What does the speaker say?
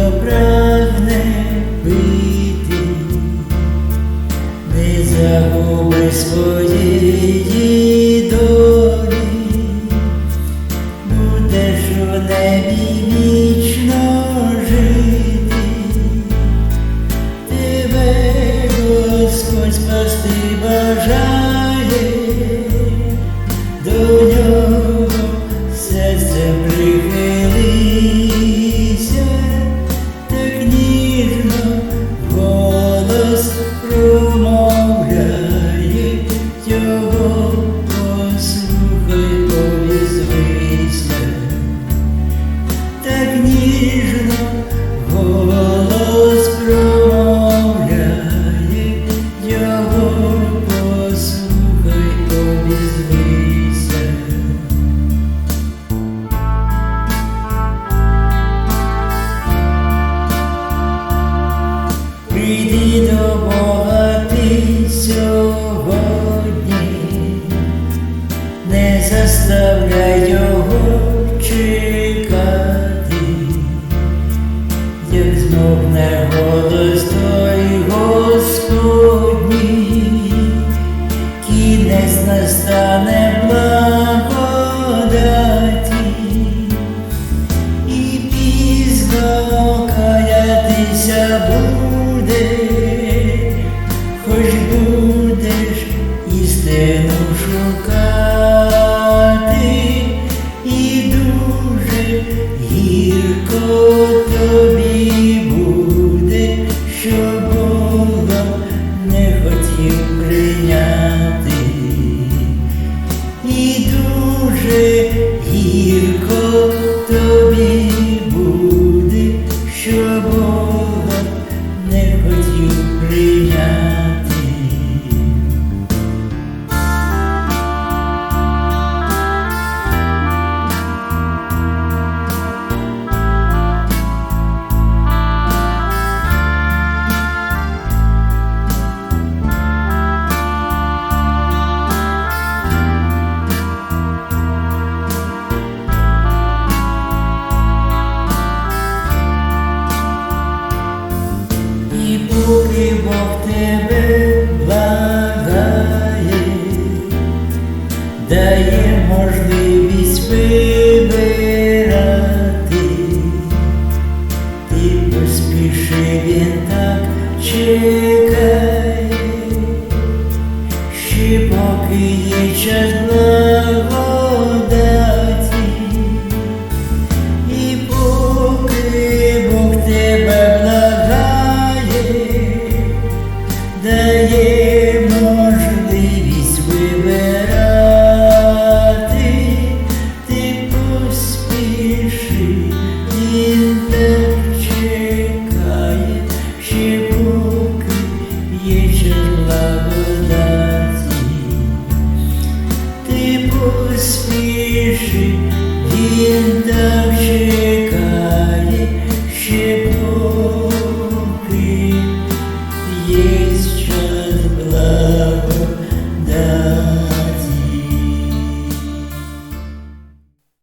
що прагне пити, не загуби своєї. Прийди до Бога ти сьогодні, не заставляй його вчити. Бог тебе благає, дає можливість вибирати, ти поспіши він так через.